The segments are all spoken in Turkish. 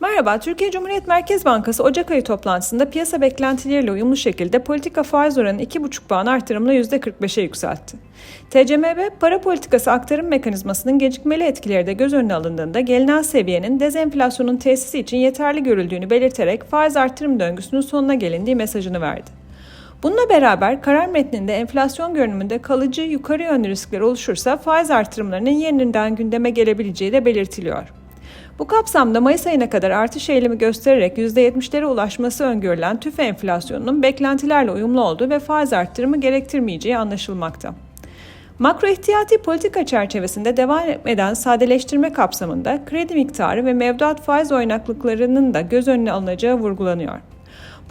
Merhaba, Türkiye Cumhuriyet Merkez Bankası Ocak ayı toplantısında piyasa beklentileriyle uyumlu şekilde politika faiz oranını 2,5 puan artırımla %45'e yükseltti. TCMB, para politikası aktarım mekanizmasının gecikmeli etkileri de göz önüne alındığında gelinen seviyenin dezenflasyonun tesisi için yeterli görüldüğünü belirterek faiz artırım döngüsünün sonuna gelindiği mesajını verdi. Bununla beraber karar metninde enflasyon görünümünde kalıcı yukarı yönlü riskler oluşursa faiz artırımlarının yeniden gündeme gelebileceği de belirtiliyor. Bu kapsamda Mayıs ayına kadar artış eğilimi göstererek %70'lere ulaşması öngörülen tüfe enflasyonunun beklentilerle uyumlu olduğu ve faiz arttırımı gerektirmeyeceği anlaşılmakta. Makro ihtiyati politika çerçevesinde devam eden sadeleştirme kapsamında kredi miktarı ve mevduat faiz oynaklıklarının da göz önüne alınacağı vurgulanıyor.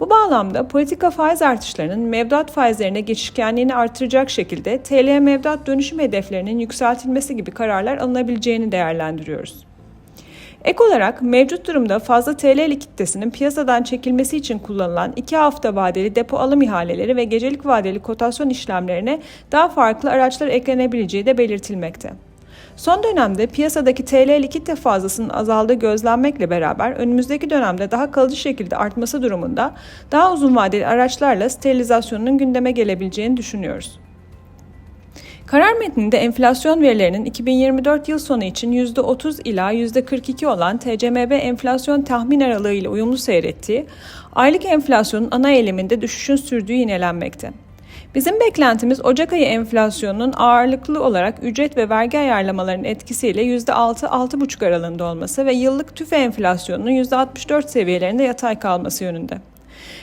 Bu bağlamda politika faiz artışlarının mevduat faizlerine geçişkenliğini artıracak şekilde TL mevduat dönüşüm hedeflerinin yükseltilmesi gibi kararlar alınabileceğini değerlendiriyoruz. Ek olarak mevcut durumda fazla TL likiditesinin piyasadan çekilmesi için kullanılan 2 hafta vadeli depo alım ihaleleri ve gecelik vadeli kotasyon işlemlerine daha farklı araçlar eklenebileceği de belirtilmekte. Son dönemde piyasadaki TL likidite fazlasının azaldığı gözlenmekle beraber önümüzdeki dönemde daha kalıcı şekilde artması durumunda daha uzun vadeli araçlarla sterilizasyonun gündeme gelebileceğini düşünüyoruz. Karar metninde enflasyon verilerinin 2024 yıl sonu için %30 ila %42 olan TCMB enflasyon tahmin aralığı ile uyumlu seyrettiği, aylık enflasyonun ana eleminde düşüşün sürdüğü yinelenmekte. Bizim beklentimiz Ocak ayı enflasyonunun ağırlıklı olarak ücret ve vergi ayarlamalarının etkisiyle %6-6,5 aralığında olması ve yıllık tüfe enflasyonunun %64 seviyelerinde yatay kalması yönünde.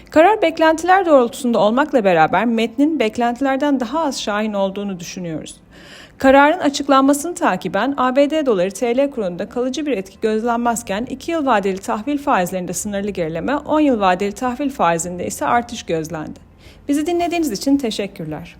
Karar beklentiler doğrultusunda olmakla beraber metnin beklentilerden daha az şahin olduğunu düşünüyoruz. Kararın açıklanmasını takiben ABD doları TL kurunda kalıcı bir etki gözlenmezken 2 yıl vadeli tahvil faizlerinde sınırlı gerileme, 10 yıl vadeli tahvil faizinde ise artış gözlendi. Bizi dinlediğiniz için teşekkürler.